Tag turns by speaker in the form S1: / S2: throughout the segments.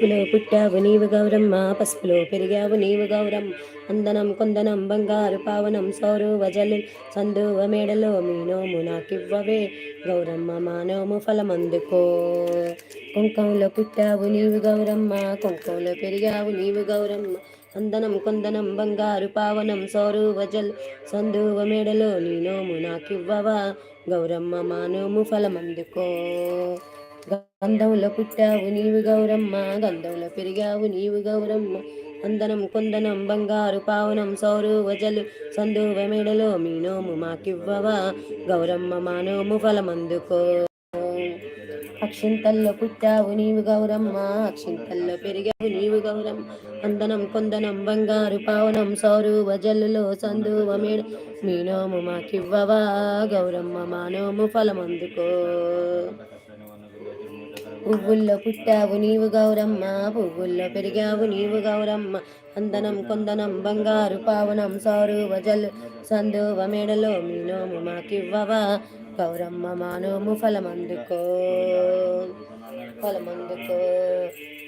S1: పసుపులో పుట్టావు నీవు గౌరమ్మ పసుపులో పెరిగావు నీవు గౌరం అందనం కొందనం బంగారు పావనం సౌరు వజలు సందువ మేడలో మీనోము నాకివ్వవే. గౌరమ్మ మానోము ఫలమందుకో. కుంకంలో పుట్టావు నీవు గౌరమ్మ కుంకంలో పెరిగావు నీవు గౌరమ్మ అందనం కొందనం బంగారు పావనం సౌరు వజల్ సందువ మేడలో నీనోము నాకివ్వవా. గౌరమ్మ మానోము ఫలమందుకో. గంధంలో పుట్టావు నీవు గౌరమ్మ గంధంలో పెరిగావు నీవు గౌరమ్మ. అందనం కొందనం బంగారు పావనం సౌరు వజలు సందువ మెడలో మీ నోము మాకివ్వవా? గౌరమ్మ మానోము ఫలమందుకో. అక్షింతల్లో పుట్టావు నీవు గౌరమ్మ అక్షింతల్లో పెరిగావు నీవు గౌరమ్మ. అందనం కొందనం బంగారు పావనం సౌరు వజలులో సందువ మేడ మీ నోము మాకివ్వవా? గౌరమ్మ మానోము ఫలమందుకో. పువ్వుల్లో పుట్టావు నీవు గౌరమ్మ పువ్వుల్లో పెరిగావు నీవు గౌరమ్మ. అందనం కొందనం బంగారు పావనం సారు వజల్ సందువ మేడలో మీనోము మాకివ్వవా. గౌరమ్మ మానోము ఫలమందుకో ఫలమందుకో.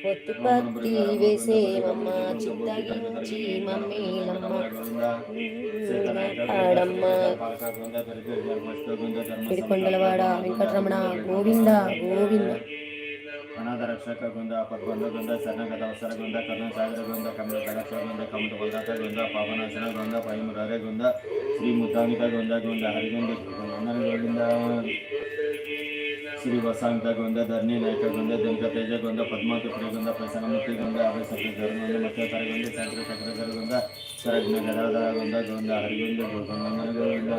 S1: పొత్తు పత్తి వేసేమమ్మ చిత్తగించి మమ్మీలమ్మ ఆడమ్మ పిడికొండలవాడ వెంకటరమణ గోవింద గోవింద.
S2: ಅನಾಥ ರಕ್ಷಕ ಗೊಂದ ಅಪರ್ಗೊಂದ ಗೊಂದ ಶರಣಗತ ಅವಸರ ಗೊಂದ ಕರ್ಣ ಸಾಗರ ಗೊಂದ ಕಮಲ ಕಲಕ್ಷ ಗೊಂದ ಕಮಲ ಗೊಂದಾತ ಗೊಂದ ಪಾವನಾಶನ ಗೊಂದ ಪೈಮುರಾರೆ ಗೊಂದ ಶ್ರೀ ಮುದ್ದಾನಿಕ ಗೊಂದ ಗೊಂದ ಹರಿಗೊಂದ ಗೊಂದನ ಗೋವಿಂದ ಶ್ರೀ ವಸಾಂತ ಗೊಂದ ಧರ್ಣಿ ನಾಯಕ ಗೊಂದ ದಂಕ ತೇಜ ಗೊಂದ ಪದ್ಮಾತುಪುರಿ ಗೊಂದ ಪ್ರಸನ್ನಮೂರ್ತಿ ಗೊಂದ ಅಭಯ ಸತ್ಯ ಗೊಂದ ಮತ್ತೆ ಕರಗೊಂದ ಚಕ್ರ ಚಕ್ರಧರ ಗೊಂದ ಸರಗ್ನ ಗದಾಧರ ಗೊಂದ ಗೊಂದ ಹರಿಗೊಂದ ಗೊಂದನ ಗೋವಿಂದ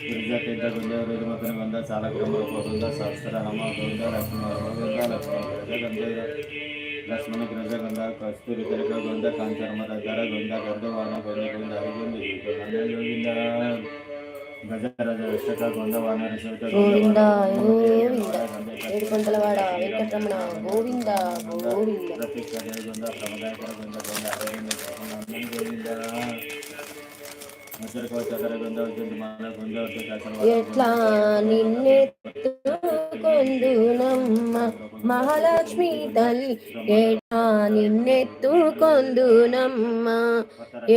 S2: ಗಿರಿಜಾ ತೀರ್ಥ ಗೊಂದ ರುದ್ರಮತನ ಗೊಂದ ಚಾಲಕ್ರಮ ಗೊಂದ ಸಹಸ್ರ ನಮ ಗೊಂದ ಲಕ್ಷ್ಮಣ ಗೊಂದ ಲಕ್ಷ್ಮಣ ಗಂಧ ಲಕ್ಷ್ಮಣ ಗ್ರಜ ಗೊಂದ ಕಸ್ತೂರಿ ತಿಲಕ ಗೊಂದ ಕಾಂಚರ್ಮದ ದರ ಗೊಂದ ಗರ್ಧವಾನ ಗೊಂದ ಗೊಂದ ಹರಿಗೊಂದ ಗೋವಿಂದ ಗಜರಾಜ ರಕ್ಷಕ ಗೊಂದ ವಾನರ ಶಿವಕ
S1: గోవింద గోవింద. ఏడుకొండలవాడ వెంకటరమణ గోవింద గోవింద. ఎట్లా నిన్నెత్తుకొందునమ్మ? మహాలక్ష్మి తల్లి ఎట్లా నిన్నెత్తుకొందునమ్మ?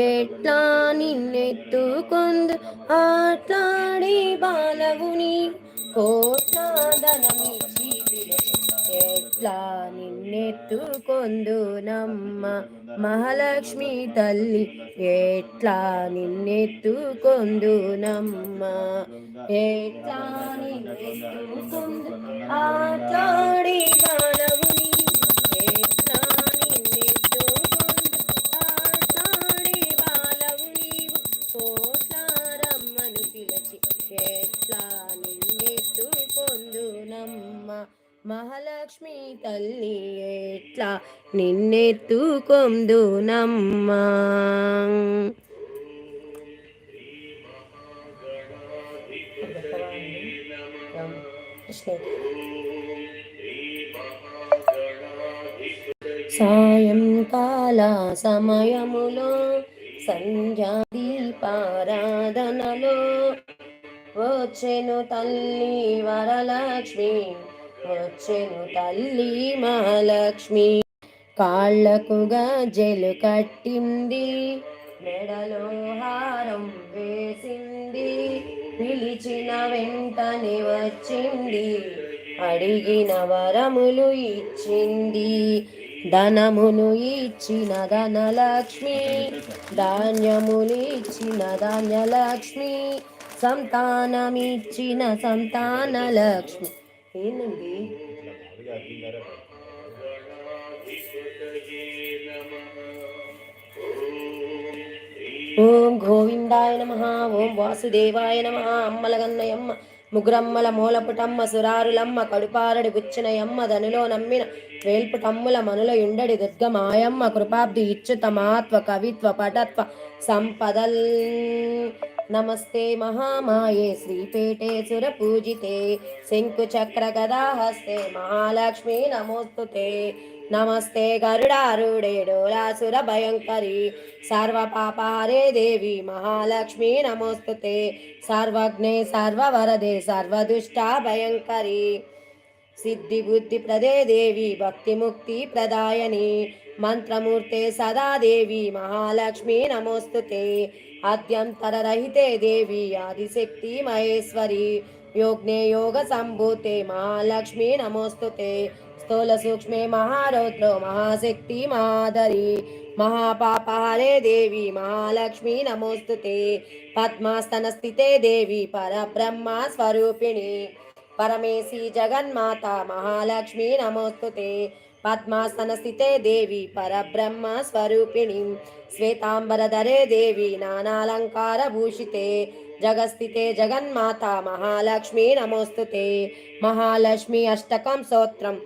S1: ఎట్లా నిన్నెత్తుకొందు? ఆట్లాడి బాలవుని కోట్లాదనమిచ్చి ఎట్లా నిన్నెత్తుకొందునమ్మ? మహాలక్ష్మి తల్లి ఎట్లా నిన్నెత్తుకొందునమ్మ? ఎట్లా నిన్నెత్తుకొందు? ఆట్లాడి బాలవుని మహాలక్ష్మి తల్లి ఎట్లా నిన్నెత్తుకొందునమ్మా? సాయంకాల సమయములో సంధ్యా దీపారాధనలో వచ్చెను తల్లి వరలక్ష్మి వచ్చెను తల్లి మహాలక్ష్మి. కాళ్ళకు గజలు కట్టింది. మెడలో హారం వేసింది. పిలిచిన వెంటనే వచ్చింది. అడిగిన వరములు ఇచ్చింది. ధనమును ఇచ్చిన ధనలక్ష్మి. ధాన్యములు ఇచ్చిన ధాన్యలక్ష్మి. సంతానమిచ్చిన సంతానలక్ష్మి. ఏందండి? ఓం గోవిందాయ నమ ఓం వాసుదేవాయ నమ అమ్మలగన్నయమ్మ ముగ్గురమ్మల మూలపుటమ్మ సురారులమ్మ కడుపారడి గుచ్చినయమ్మ ధనులో నమ్మిన వేల్పుటమ్ముల మనుల యుండడి దుర్గమాయమ్మ కృపాబ్ది ఇచ్చుతమాత్వ కవిత్వ పటత్వ సంపదల్ నమస్తే మహామాయే శ్రీపేటే సురపూజితే శంకు చక్ర గదాహస్తే మహాలక్ష్మి నమోస్తుతే. నమస్తే గరుడారుడే డోలాసుర భయంకరి సర్వ పాపారే దేవి మహాలక్ష్మి నమోస్తుతే. సర్వజ్ఞే సర్వవరదే సర్వదుష్ట భయంకరి. సిద్ధి బుద్ధి ప్రదే దేవి భక్తి ముక్తి ప్రదాయని. మంత్రమూర్తే సదా దేవి మహాలక్ష్మి నమోస్తుతే. అద్యంతరరహితే దేవి ఆదిశక్తి మహేశ్వరి. యోగ్నే యోగ సంభూతే మహాలక్ష్మి నమోస్తుతే. స్థూల సూక్ష్మే మహారౌద్రో మహాశక్తి మహాదరి మహాపాపహరే దేవి మహాలక్ష్మి నమోస్తుతే. పద్మాస్తన స్థితే దేవి పరబ్రహ్మ స్వరూపిణి. పరమేశి జగన్మాత మహాలక్ష్మి నమోస్తుతే. పద్మాసన స్థితే దేవి పరబ్రహ్మ స్వరూపిణి. శ్వేతాంబరధరే దేవి నానాలంకార భూషితే. జగస్థితే జగన్మాత మహాలక్ష్మి నమోస్తుతే. మహాలక్ష్మి అష్టకం సోత్రం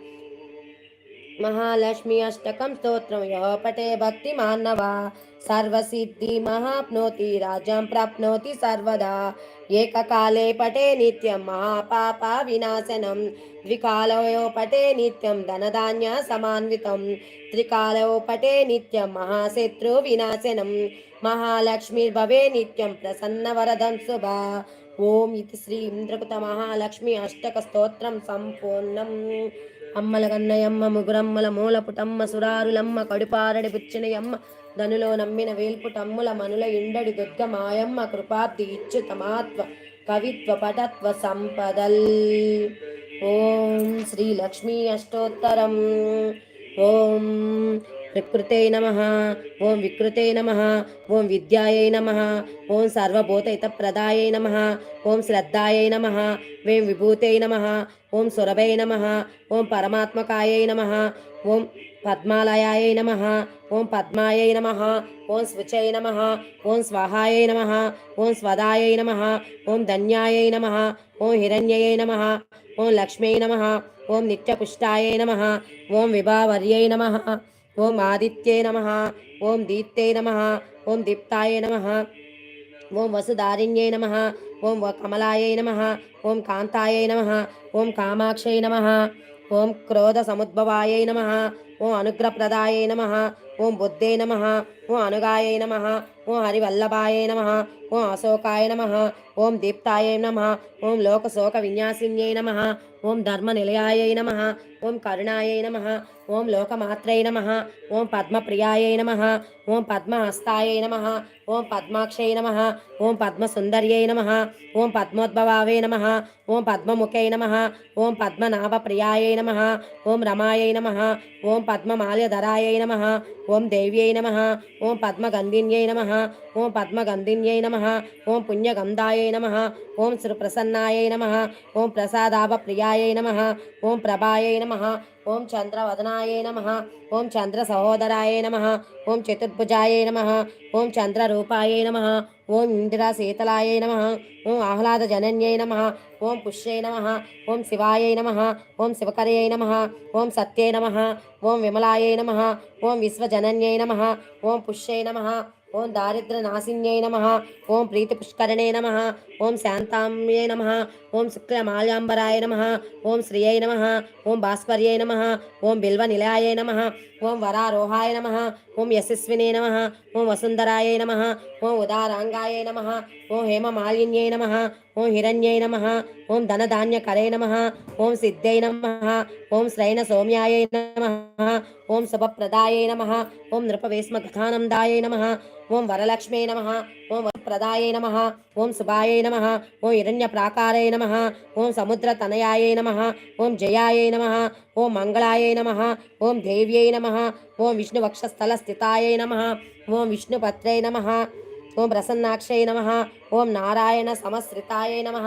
S1: మహాలక్ష్మి అష్టకం స్తోత్రం. యో పటే భక్తి మానవ సర్వసిద్ధి మహాప్నోతి రాజ్యం ప్రాప్నోతి సర్వదా. ఏకకాలే పటే నిత్యం మహాపాప వినాశనం ద్వికాలయో పటే నిత్యం ధనధాన్య సమాన్వితం త్రికాలయో పటే నిత్యం మహాశత్రు వినాశనం. మహాలక్ష్మిర్భవే నిత్యం ప్రసన్న వరదం శుభ. ఓం ఇది శ్రీ ఇంద్రకుత మహాలక్ష్మి అష్టక స్తోత్రం సంపూర్ణం. అమ్మల కన్నయమ్మ ముగురమ్మల మూలపుటమ్మ సురారులమ్మ కడుపారడి పుచ్చినయమ్మ ధనులో నమ్మిన వేల్పుటమ్ముల మనుల ఇండడి దుర్గ మాయమ్మ కృపాబ్ది ఇచ్చు తమాత్వ కవిత్వ పటత్వ సంపదల్. ఓం శ్రీ లక్ష్మీ అష్టోత్తరం. ఓం ప్రకృతే నమ ఓం వికృతే నమ ఓం విద్యాయై నమ ఓం సర్వభూతైత సర్వభూతహితప్రదాయై నమ ఓం శ్రద్ధాయై నమ వేం విభూతై నమ ఓం సురభై నమ ఓం పరమాత్మకాయై నమ ఓం పద్మాలయాయై నమ ఓం పద్మాయై నమ ఓం స్వచై నమ ఓం స్వహాయై నమ ఓం స్వదాయై నమ ఓం ధన్యాయై నమ ఓం హిరణ్యయై నమ ఓం లక్ష్మీ నమ ఓం నిత్యపుష్టాయై నమ ఓం విభావర్యై నమ ఓం ఆదిత్యై నమ ఓం దీప్తే నమ ఓం దీప్తాయ నమ ఓం వసుధారిణ్యై నమ ఓం వ- కమలాయై నమ ఓం కాంతాయై నమ ఓం కామాక్షై నమ ఓం క్రోధ సముద్భవాయై నమ ఓం అనుగ్రహప్రదాయై నమ ఓం బుద్ధే నమ ఓ అనుగాయ నమ ఓ హరివల్లభాయ నమ ఓం అశోకాయ నమ ఓం దీప్తాయ నమ ఓం లోకశోక విన్యాసిన్యై నమ ఓం ధర్మనిలయాయై నమ ఓం కరుణాయ నమ ఓం లోకమాత్రై నమ ఓం పద్మప్రియాయ నమ ఓం పద్మహస్తాయ నమ ఓం పద్మాక్షై నమ ఓం పద్మసుందర్యై నమ ఓం పద్మోద్భవావే నమ ఓం పద్మముఖై నమ ఓం పద్మనాభప్రియాయ నమ ఓం రమాయ నమ ఓం పద్మమాల్యధరాయ నమ ఓం దేవ్యై నమ ఓం పద్మగంధిన్యై నమ. ఓం పద్మగంధిన్యై నమ. ఓం పుణ్యగంధాయై నమ. ఓం శ్రీప్రసన్నాయై నమ. ఓం ప్రసాదాభ ప్రసాదాభప్రియాయై నమ. ఓం ప్రభాయై నమ. ఓం చంద్రవదనాయ నమ ఓం చంద్ర సహోదరాయ నమ ఓం చతుర్భుజాయ నమ ఓం చంద్రరూపాయ నమ ఓం ఇందిరా శీతలాయ నమ ఓం ఆహ్లాద జనన్యై నమ ఓం పుష్యై నమ ఓం శివాయ నమ ఓం శివకర్యై నమ ఓం సత్యై నమ ఓం విమలాయ నమ ఓం విశ్వజనన్యై నమ ఓం పుష్యై నమ ఓం దారిద్ర నాశిన్యై నమ ఓం ప్రీతి పుష్కరణే నమ ఓం శాంతామ్యై నమ ఓం శుక్లమాల్యాంబరాయ నమ ఓం శ్రీయై నమ ఓం భాస్కర్యై నమ ఓం బిల్వ నిలయాయ నమ ఓం వరారోహాయ నమ ఓం యశస్వినే నమ ఓం వసుంధరాయ నమ ఓం ఉదారాంగాయ నమ ఓం హేమమాలిన్యై నమ ఓం హిరణ్యై నమ ఓం ధనధాన్యకరే నమ ఓం సిద్ధై నమ ఓం శ్రైన సౌమ్యాయ నమ ఓం శుభప్రదాయ నమ ఓం నృపవేశ్మకథానందాయ నమ ఓం వరలక్ష్మే నమ ఓం వరప్రదాయ నమ ఓం శుభాయ నమ నమ ఓం హిరణ్య ప్రాకారాయ నమ ఓం సముద్ర తనయాయ నమ ఓం జయాయ నమ ఓం మంగళాయ నమ ఓం దేవ్యై నమ ఓం విష్ణువక్షస్థల స్థితాయ నమ ఓం విష్ణుపత్రై నమ ఓం ప్రసన్నాక్షయ నమ ఓం నారాయణ సమశ్రితాయ నమ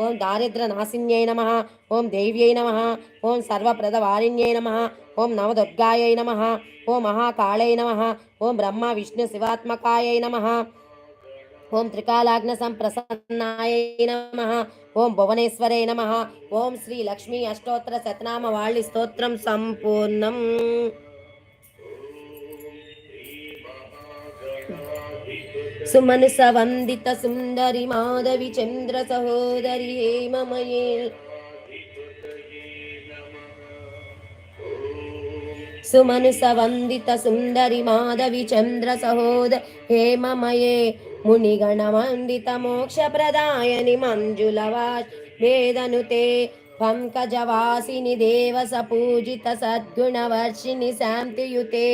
S1: ఓం దారిద్ర నాశిన్యై నమ ఓం దేవ్యై నమ ఓం సర్వప్రద వారిణ్యై నమ ఓం నవదుర్గాయై నమ ఓం మహాకాళై నమ ఓం బ్రహ్మ విష్ణు శివాత్మకాయై నమ ఓం త్రికాలాగ్న సంప్రసన్నాయ నమ. ఓం భువనేశ్వరే నమ. ఓం శ్రీ లక్ష్మీ అష్టోత్తర శతనామ వాళ్ళి స్తోత్రం సంపూర్ణం. సుమనస వందిత సుందరి మాధవి చంద్ర సహోదరి హేమమయే. సుమనుస వందిత సుందరి మాధవి చంద్ర సహోదరి హేమమయే. మునిగణ వందిత మోక్ష ప్రదాయని మంజుల వేదనుతే పంకజవాసిని దేవస పూజిత సద్గుణవర్షిణి శాంతియుతే.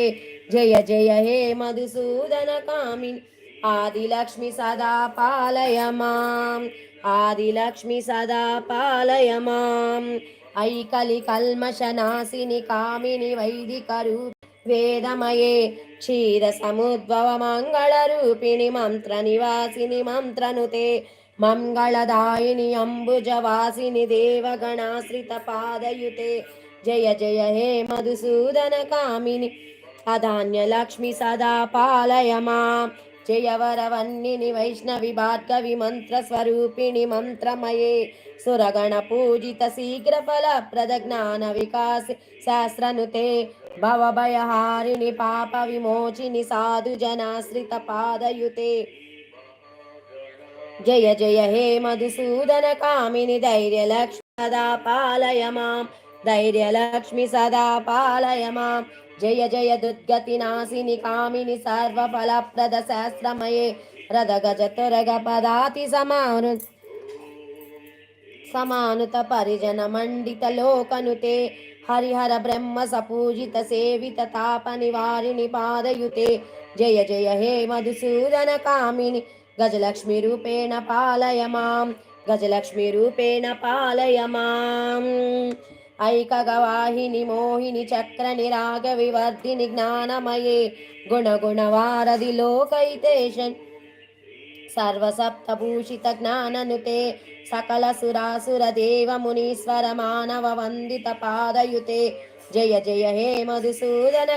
S1: జయ జయ హే మధుసూదన కామిని ఆదిలక్ష్మి సదా పాలయ మాం. ఆదిలక్ష్మి సదా వేదమయే క్షీర సముద్భవ మంగళ రూపిణి మంత్ర నివాసిని మంత్రనుతే మంగళదాయిని అంబుజవాసిని దేవగణాశ్రిత పాదయుతే జయ జయ హే మధుసూదన కామిని అధాన్య లక్ష్మి సదా పాలయ చేయవరవన్నిని వైష్ణవి భార్గవి మంత్ర స్వరూపిణి మంత్రమయే. సురగణ పూజిత శీఘ్ర ఫల ప్రద వికాస్ శాస్త్రనుతే భవభయహారిణి పాప విమోచిని సాధు జనాశ్రిత పాదయుతే. జయ జయ హే మధుసూదన కామిని ధైర్యలక్ష్మి సదా పాలయ మాం. ధైర్యలక్ష్మి సదా పాలయ మాం. జయ జయ దుర్గతి నాశిని కామిని సర్వఫలప్రద శాస్త్రమయే రథ గజ తురగ పదాతి సమాను సమానుత పరిజన మండిత లోకనుతే హరిహర బ్రహ్మ సపూజిత సేవిత తాప నివారిణి పాదయుతే జయ జయ హే మధుసూదన కామిని గజలక్ష్మి రూపేణ పాలయ మాం గజలక్ష్మి రూపేణ పాలయ మాం ఐకగవాహిని మోహిని చక్ర నిరాగ వివర్ధిని జ్ఞానమయే గుణ గుణ వారధి లోకైతేషన్ సర్వసప్తభూషిత జ్ఞాననుతే సకల సురాసుర దేవ మునీశ్వర మానవ వందిత పాదయుతే. జయ జయ హే మధుసూదన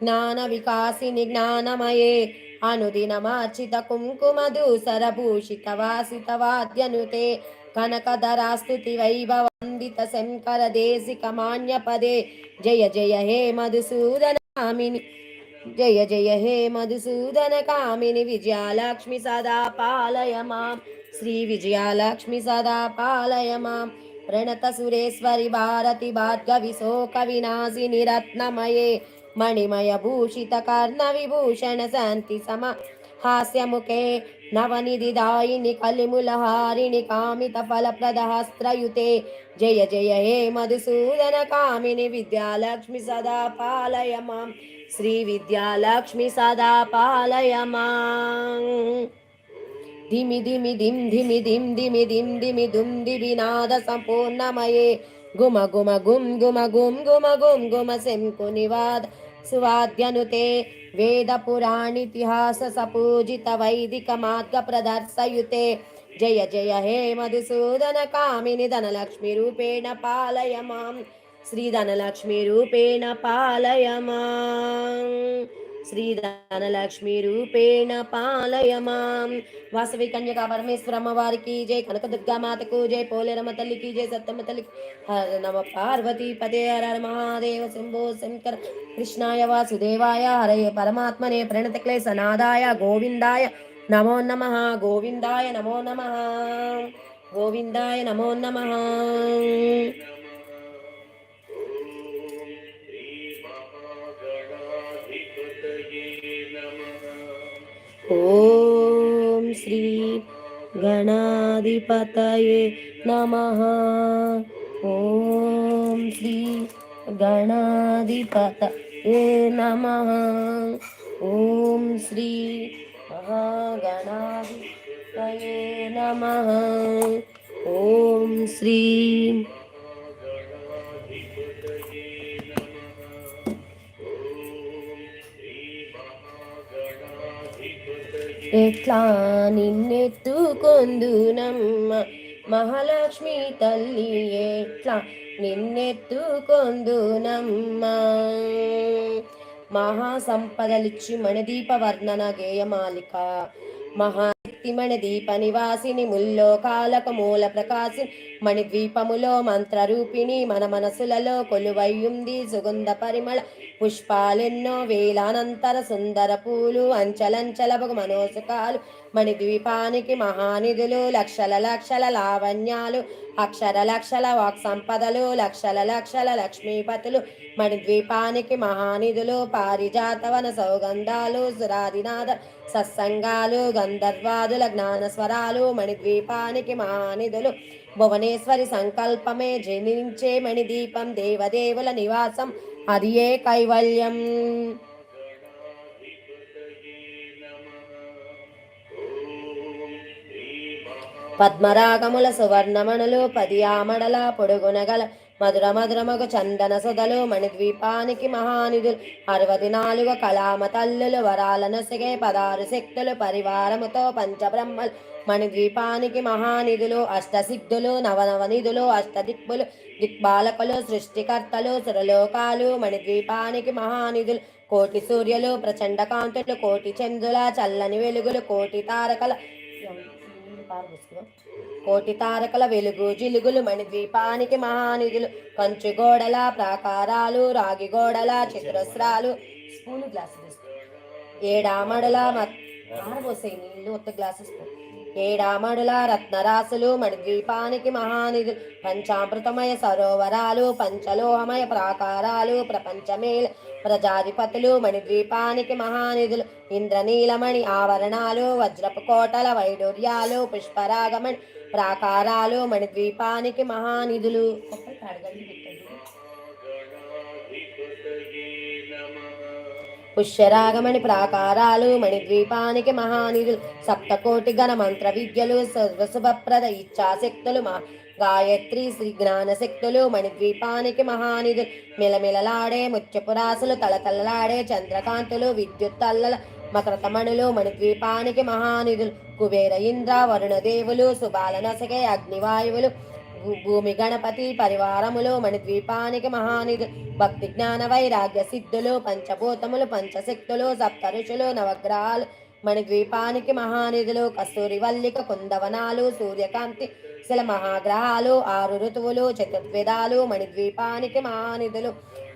S1: జ్ఞాన వికాసిని జ్ఞానమయే. అనుదినమార్చిత కుంకుమ భూషిత వాసిత వాద్యనుతే కనకధరాస్తుతి వైభవందిత శంకర దేశిక మాన్య పదే జయ జయ హే మధుసూదన కామిని జయ జయ హే మధుసూదన కామిని విజయాలక్ష్మి సదా పాలయ మాం శ్రీ విజయాలక్ష్మి సదా పాలయ మాం ప్రణత సురేశ్వరి భారతి భార్గవి శోక వినాశిని రత్నమయే మణిమయ భూషిత కర్ణ విభూషణ శాంతి సమ హాస్యముఖే నవనిధి దాయిని కలిముల హారిణి కామిత ఫలప్రద హస్త్రయుతే జయ జయ హే మధుసూదన కామిని విద్యాలక్ష్మి సదా పాలయ మాం శ్రీ విద్యాలక్ష్మి సదా పాలయ మాం గుమ గుమ గుం గుమ గుం గుమ గుం గుమ శంకు నివాద సువాద్యనుతే వేద పురాణితిహాస సపూజిత వైదిక మార్గ ప్రదర్శయుతే. జయ జయ హే మధుసూదన కామిని ధనలక్ష్మి రూపేణ పాలయ మాం శ్రీ ధనలక్ష్మి రూపేణ పాలయ మాం శ్రీ ధనలక్ష్మి రూపేణ పాలయ మాం. వాసవి కన్యకా పరమేశ్వర అమ్మవారికి జై కనక దుర్గా మాతకు జై పోలేరమ్మ తల్లికి జై సత్తమ్మ తల్లికి. హర నమ పార్వతీ పదే హర హర మహాదేవ శంభో శంకర కృష్ణాయ వాసుదేవాయ. హరయే పరమాత్మనే ప్రణత క్లేశనాదాయ గోవిందాయ నమో నమ. గోవిందాయ నమో నమ. గోవిందాయ నమో నమ. ఓం శ్రీ గణాధిపతయే నమ ఓం శ్రీ గణాధిపతయే నమ ఓం శ్రీ మహాగణాధిపతయే నమ ఓం శ్రీ ఎట్లా నిన్నెత్తుకొందునమ్మ? మహాలక్ష్మి తల్లి ఎట్లా నిన్నెత్తుకొందునమ్మ? మహాసంపదలిచ్చి మణిదీప వర్ణన గేయమాలిక. మహాశక్తి దీప నివాసిని ముల్లోకాలకు మూల ప్రకాశి మణిద్వీపములో మంత్రరూపిణి మన మనసులలో కొలువయ్యుంది సుగంధ పరిమళ పుష్పాలెన్నో వేలానంతర సుందర పూలు అంచలంచలబగు మనోసుకాలు మణిద్వీపానికి మహానిధులు లక్షల లక్షల లావణ్యాలు అక్షర లక్షల వాక్ సంపదలు లక్షల లక్షల లక్ష్మీపతులు మణిద్వీపానికి మహానిధులు పారిజాతవన సౌగంధాలు సురాదినాథ సత్సంగాలు గంధర్వాదుల జ్ఞానస్వరాలు మణిద్వీపానికి మహానిధులు భువనేశ్వరి సంకల్పమే జనించే మణిదీపం దేవదేవుల నివాసం అది ఏ కైవల్యం? పద్మరాగముల సువర్ణమణులు పది ఆమడల పొడుగునగల మధుర మధురమగు చందన సుధలు మణిద్వీపానికి మహానిధులు. అరవది నాలుగు కళామ తల్లులు వరాల నొసగే పదారు శక్తులు పరివారముతో పంచబ్రహ్మలు మణిద్వీపానికి మహానిధులు అష్టసిద్ధులు నవనవనిధులు అష్టదిక్పులు దిక్పాలకులు సృష్టికర్తలు సురలోకాలు మణిద్వీపానికి మహానిధులు కోటి సూర్యులు ప్రచండ కాంతులు కోటి చంద్రుల చల్లని వెలుగులు కోటి తారకల కోటి తారకల వెలుగు జిలుగులు మణిద్వీపానికి మహానిధులు కంచు గోడల ప్రాకారాలు రాగి గోడల చతురస్రాలు స్పూన్ గ్లాసులు ఏడామడల మారబోసే నీళ్ళు ఒక్క గ్లాసెస్ ఏడామడుల రత్నరాశులు మణిద్వీపానికి మహానిధులు పంచామృతమయ సరోవరాలు పంచలోహమయ ప్రాకారాలు ప్రపంచమేల. ప్రజాధిపతులు మణిద్వీపానికి మహానిధులు. ఇంద్రనీలమణి ఆవరణాలు వజ్రపు కోటల వైడూర్యాలు పుష్పరాగమణి ప్రాకారాలు మణిద్వీపానికి మహానిధులు. పుష్యరాగమణి ప్రాకారాలు మణిద్వీపానికి మహానిధులు సప్తకోటి గణ మంత్ర విద్యలు సర్వశుభప్రద ఇచ్ఛాశక్తులు మా గాయత్రి శ్రీ జ్ఞాన శక్తులు మణిద్వీపానికి మహానిధులు మిలమిలలాడే ముత్యపురాసులు తలతలలాడే చంద్రకాంతులు విద్యుత్ అల్లల మకరతమణులు మణిద్వీపానికి మహానిధులు కుబేర ఇంద్ర వరుణదేవులు సుబాల నసకే అగ్నివాయువులు భూమి గణపతి పరివారములు మణిద్వీపానికి మహానిధులు భక్తి జ్ఞాన వైరాగ్య సిద్ధులు పంచభూతములు పంచశక్తులు సప్త ఋషులు నవగ్రహాలు. మణిద్వీపానికి మహానిధులు కస్తూరి వల్లిక కుందవనాలు సూర్యకాంతి శిల మహాగ్రహాలు ఆరు ఋతువులు చతుర్వేదాలు మణిద్వీపానికి మహానిధులు.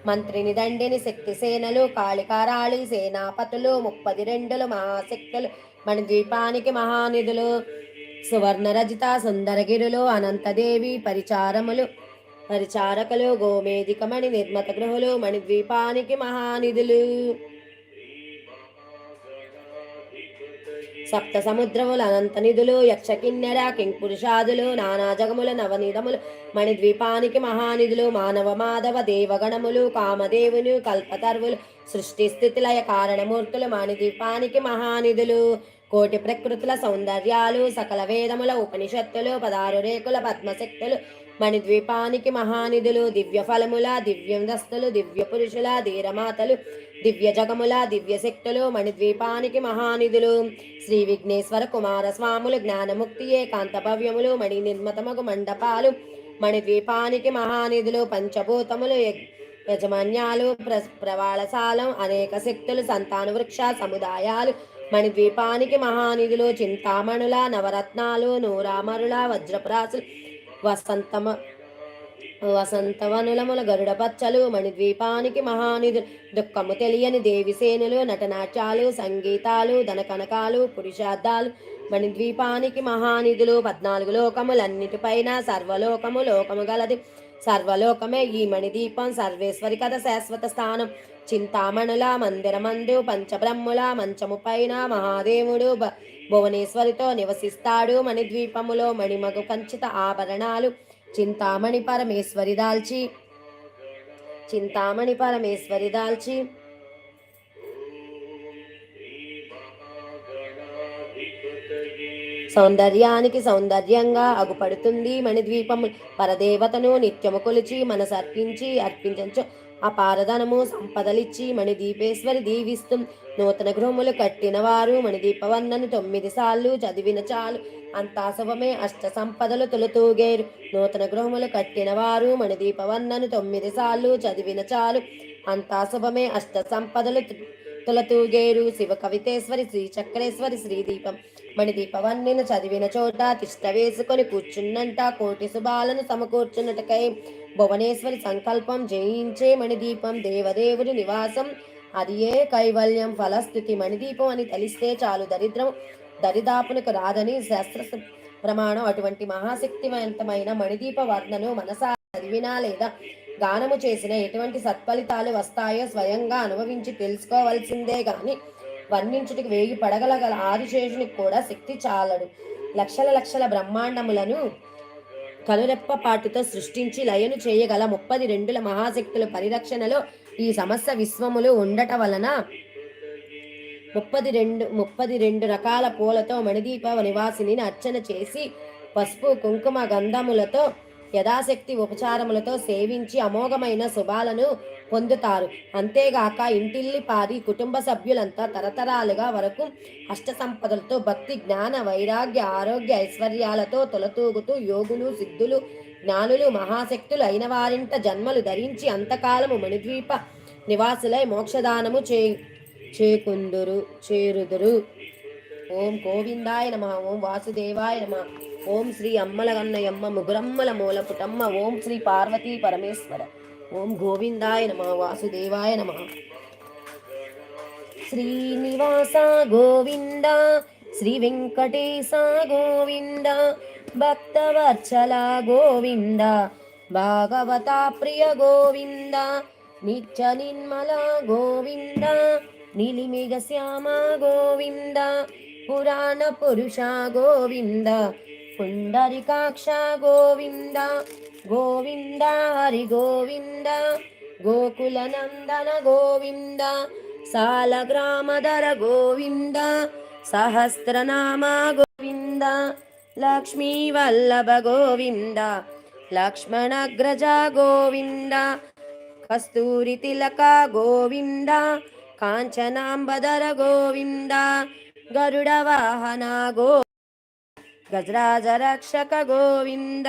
S1: మంత్రిని దండిని శక్తి సేనలు కాళికారాళి సేనాపతులు ముప్పది రెండులు మహాశక్తులు. మణిద్వీపానికి మహానిధులు. సువర్ణ రజిత సుందరగిరులు అనంతదేవి పరిచారములు. పరిచారకులు గోమేదికమణి నిర్మత గృహులు మణిద్వీపానికి మహానిధులు. సప్త సముద్రములు అనంత నిధులు యక్ష కిన్నెర కింపురుషాదులు నానా జగముల నవనిధములు మణిద్వీపానికి మహానిధులు మానవ మాధవ దేవగణములు కామదేవులు కల్పతర్వులు సృష్టి స్థితిలయ కారణమూర్తులు మణిద్వీపానికి మహానిధులు. కోటి ప్రకృతుల సౌందర్యాలు సకల వేదముల ఉపనిషత్తులు పదారు రేకుల పద్మశక్తులు మణిద్వీపానికి మహానిధులు దివ్య ఫలముల దివ్యందస్తులు దివ్య పురుషుల ధీరమాతలు దివ్య జగముల దివ్య శక్తులు మణిద్వీపానికి మహానిధులు శ్రీ విఘ్నేశ్వర కుమార స్వాములు జ్ఞానముక్తి ఏకాంత భవ్యములు మణి నిర్మతముకు మండపాలు మణిద్వీపానికి మహానిధులు పంచభూతములు యజమాన్యాలు ప్ర ప్రవాళశాలం అనేక శక్తులు సంతాన వృక్ష సముదాయాలు మణిద్వీపానికి మహానిధులు చింతామణుల నవరత్నాలు నూరామరుల వజ్రప్రాసులు వసంతమ వసంతవనులముల గరుడ పచ్చలు మణిద్వీపానికి మహానిధులు. దుఃఖము తెలియని దేవిసేనులు నటనాట్యాలు సంగీతాలు ధనకనకాలు పురుషార్థాలు. మణిద్వీపానికి మహానిధులు పద్నాలుగు లోకములన్నిటిపైన సర్వలోకము లోకము గలది. సర్వలోకమే ఈ మణిదీపం సర్వేశ్వరి కథ శాశ్వత స్థానం. చింతామణుల మందిరమందు పంచబ్రహ్ముల మంచము పైన మహాదేవుడు భ- భువనేశ్వరితో నివసిస్తాడు మణిద్వీపములో మణిమగు కంచిత ఆభరణాలు. చింతామణి పరమేశ్వరి దాల్చి. చింతామణి పరమేశ్వరి దాల్చి. సౌందర్యానికి సౌందర్యంగా అగుపడుతుంది మణిద్వీపము. పరదేవతను నిత్యము కొలిచి మనసు అర్పించి అర్పించు అపారధనము సంపదలిచ్చి మణిదీపేశ్వరి దీవిస్తు. నూతన గృహములు కట్టిన వారు మణిదీపవన్నను తొమ్మిది సార్లు చదివిన చాలు. అంతా శుభమే అష్ట సంపదలు తొలుతూగేరు నూతన గృహములు కట్టిన వారు మణిదీపవన్నను తొమ్మిది సార్లు చదివిన చాలు. అంతా శుభమే అష్ట సంపదలు తులతూగేరు శివ కవితేశ్వరి శ్రీ చక్రేశ్వరి శ్రీదీపం. మణిదీపవన్నిను చదివిన చోట తిష్ట వేసుకొని కూర్చున్నంట కోటి శుభాలను సమకూర్చున్నటకై భువనేశ్వరి సంకల్పం జయించే మణిదీపం దేవదేవుడి నివాసం. అది ఏ కైవల్యం? ఫలస్థితి మణిదీపం అని తెలిస్తే చాలు. దరిద్రం దరిదాపునకు రాదని శాస్త్ర ప్రమాణం. అటువంటి మహాశక్తివంతమైన మణిదీప వర్ణను మనసా చదివినా లేదా గానము చేసిన ఎటువంటి సత్ఫలితాలు వస్తాయో స్వయంగా అనుభవించి తెలుసుకోవాల్సిందే గాని వర్ణించుటికి వేయి పడగల గల ఆదిశేషునికి కూడా శక్తి చాలడు. లక్షల లక్షల బ్రహ్మాండములను కనురెప్పపాటుతో సృష్టించి లయను చేయగల ముప్పది రెండుల మహాశక్తుల పరిరక్షణలో ఈ సమస్య విశ్వములు ఉండట వలన ముప్పది రెండు ముప్పది రెండు రకాల పూలతో మణిదీప నివాసిని అర్చన చేసి పసుపు కుంకుమ గంధములతో యథాశక్తి ఉపచారములతో సేవించి అమోఘమైన శుభాలను పొందుతారు. అంతేగాక ఇంటిల్లి పారి కుటుంబ సభ్యులంతా తరతరాలుగా వరకు అష్ట సంపదలతో భక్తి జ్ఞాన వైరాగ్య ఆరోగ్య ఐశ్వర్యాలతో తొలతూగుతూ యోగులు సిద్ధులు జ్ఞానులు మహాశక్తులు అయిన వారింట జన్మలు ధరించి అంతకాలము మణిద్వీప నివాసులై మోక్షదానము చే చేకుందురు చేరుదురు. ఓం గోవిందాయ నమ. ఓం వాసుదేవాయ నమ. ఓం శ్రీ అమ్మల గన్నయమ్మ ముగురమ్మల మూల పుటమ్మ ఓం శ్రీ పార్వతీ పరమేశ్వర. ఓం గోవిందాయ నమ వాసుదేవాయ నమ. శ్రీనివాస గోవింద శ్రీ వెంకటేశ గోవింద భక్తవత్సల గోవింద భాగవత ప్రియ గోవింద నిత్య నిర్మల గోవింద నిలిమిగ శ్యామ గోవింద పురాణ పురుష గోవింద పుండరికాక్ష గోవింద గోవింద హరి గోవింద గోకుల నందన గోవింద సాలగ్రామధర గోవింద సహస్రనామ గోవింద లక్ష్మీ వల్లభ గోవింద లక్ష్మణగ్రజ గోవింద కస్తూరి తిలక గోవింద కాంచనాంబదర గోవింద గరుడ వాహన గో గజరాజ రక్షక గోవింద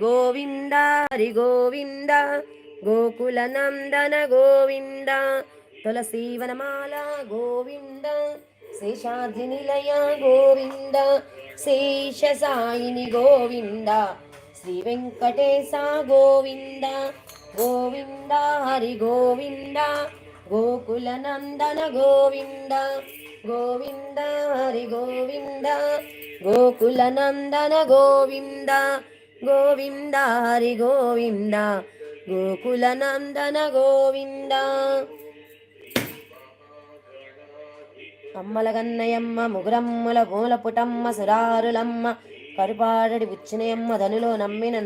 S1: గోవింద హరి గోవింద గోకుల నందన గోవింద తులసీవనమాల గోవింద శేషాద్రి నిలయ గోవింద శేష సాయిని గోవింద శ్రీ వెంకటేశ గోవింద గోవింద హరి గోవింద గోకుల నందన గోవింద గోవింద హరి గోవింద గోకుల నందన గోవింద గోవింద హరి గోవింద గోకుల నందన గోవింద. అమ్మల గన్నయమ్మ ముగురమ్మల మూల పుటమ్మ సురారులమ్మ కరుపాడడి ఉచ్చినయమ్మ ధనులో నమ్మిన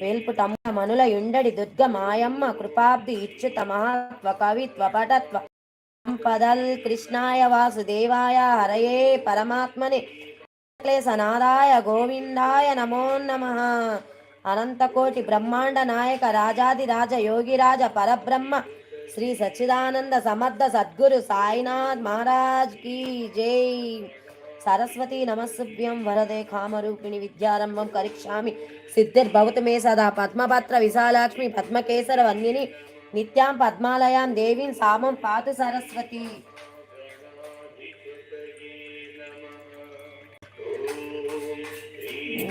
S1: వేల్పుటమ్మ మనుల యుండడి దుర్గ మాయమ్మ కృపాబ్ది ఇచ్చుత మహాత్వ కవిత్వ పటత్వ. పదల్ కృష్ణాయ వాసుదేవాయ హరయే పరమాత్మని. సనాదాయ గోవిందాయ నమో నమ. అనంతకోటి బ్రహ్మాండ నాయక రాజాది రాజ యోగిరాజ పరబ్రహ్మ శ్రీ సచ్చిదానంద సమర్థ సద్గురు సాయినాథ్ మహారాజ్ కీ జై. సరస్వతి నమస్సుభ్యం వరదే కామరూపిణి విద్యారంభం కరిక్షామి సిద్ధిర్భవతు మే సదా పద్మపత్ర విశాలాక్ష్మి పద్మకేసర వందిని నిత్యాం పద్మాలయాం దేవీం సామం పాతు సరస్వతి.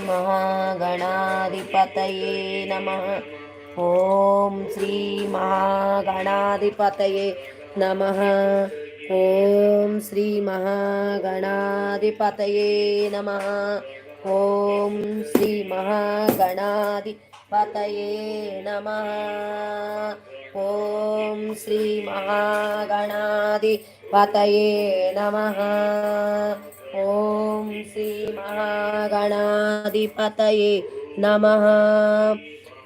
S1: श्रीमहागणाधिपतये नमः। ॐ श्रीमहागणाधिपतये नमः। ॐ श्रीमहागणाधिपतये नमः। ॐ श्रीमहागणाधिपतये नमः। ॐ श्रीमहागणाधिपतये नमः। ఓం శ్రీ మహాగణాధిపతయే నమ.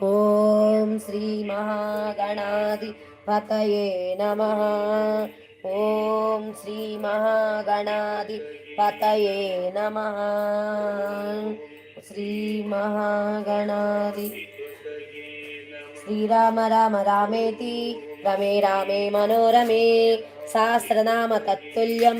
S1: ఓం శ్రీ మహాగణాధిపతయే నమ. ఓం శ్రీ మహాగణాధిపతయే నమ. శ్రీ మహాగణాధి శ్రీరామ రామ రామేతి రమే రామే మనోరమే సహస్రనామ తత్తుల్యం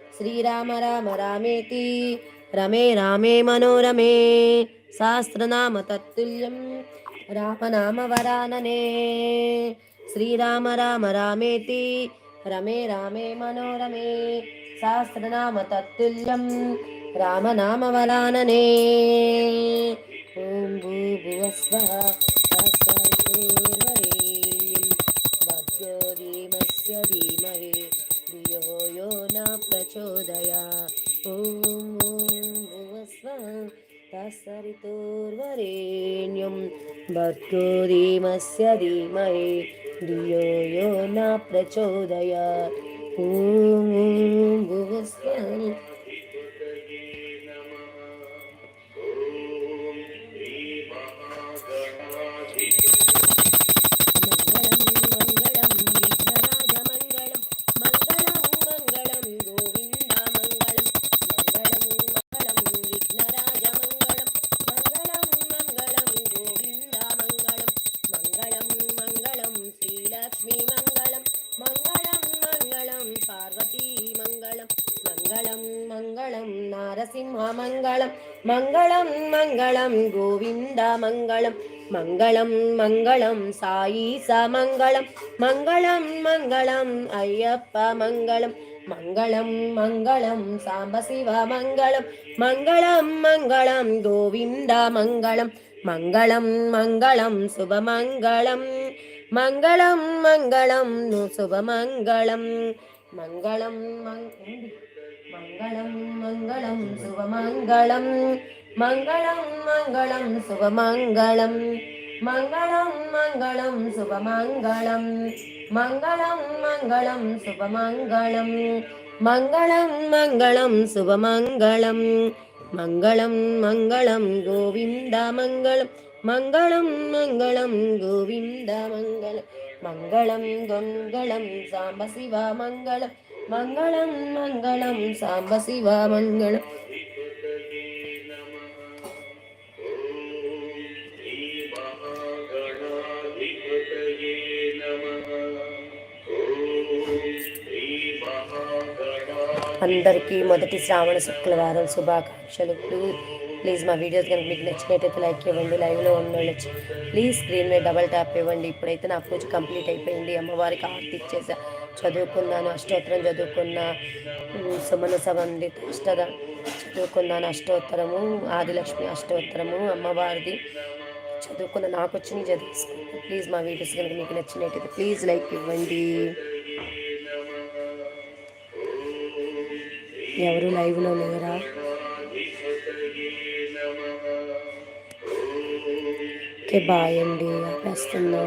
S1: శ్రీరామ రామ రామేతి రమే రామే మనోరమే సహస్రనామ తత్తుల్యం రామనామ వరాననే శ్రీరామ రామ రామేతి రమే రామే మనోరమే సహస్రనామ తత్తుల్యం రామనామ వరాననే ఓం భూభువస్వ తత్సవితుర్వరేణ్యం భర్గో ధీమస్య ధీమహే ధియో యో న ప్రచోదయా ఓం ఓం భువస్వ తత్సవితుర్వరేణ్యం భర్గో దేవస్య ధీమహి ధియో యో న ప్రచోదయా ఓం ఓం భువస్వ മംഗളം മംഗളം ഗോവിന്ദ മംഗളം. മംഗളം മംഗളം സായി സമംഗളം. മംഗളം മംഗളം അയ്യപ്പ മംഗളം. മംഗളം മംഗളം സാംബശിവ മംഗളം. മംഗളം മംഗളം ഗോവിന്ദ മംഗളം. മംഗളം മംഗളം ശുഭമംഗളം. മംഗളം മംഗളം ശുഭമംഗളം. മംഗളം മംഗളം മംഗളം മംഗളം ശുഭമംഗളം. മംഗളം മംഗളം ശുഭമംഗളം. മംഗളം മംഗളം ശുഭമംഗളം. മംഗളം മംഗളം ശുഭമംഗളം. മംഗളം മംഗളം ശുഭമംഗളം. മംഗളം മംഗളം ഗോവിന്ദ മംഗളം. മംഗളം മംഗളം ഗോവിന്ദ മംഗളം. മംഗളം ഗംഗളം സാംബശിവ മംഗളം. సాంబ శివ మంగళం మంగళం మంగళం సాంబ శివ మంగళం అందరికీ మొదటి శ్రావణ శుక్రవారం శుభాకాంక్షలు ప్లీజ్ మా వీడియోస్ కనుక మీకు నచ్చినట్టయితే లైక్ ఇవ్వండి లైవ్లో ఉన్న ప్లీజ్ స్క్రీన్ మీద డబల్ ట్యాప్ ఇవ్వండి. ఇప్పుడైతే నా పూజ కంప్లీట్ అయిపోయింది. అమ్మవారికి ఆర్తి ఇచ్చేసా. చదువుకున్నాను అష్టోత్తరం చదువుకున్నా. ఉమ్, సుమన సవందిత అష్టద చదువుకున్నాను అష్టోత్తరము ఆదిలక్ష్మి అష్టోత్తరము అమ్మవారిది చదువుకున్న నాకు వచ్చిన చదువుకున్నాను ప్లీజ్ మా వీడియోస్ కనుక మీకు నచ్చినట్టయితే ప్లీజ్ లైక్ ఇవ్వండి. ఎవరు లైవ్లో లేరా? ఓకే బాయ్ అండి ఆపేస్తున్నా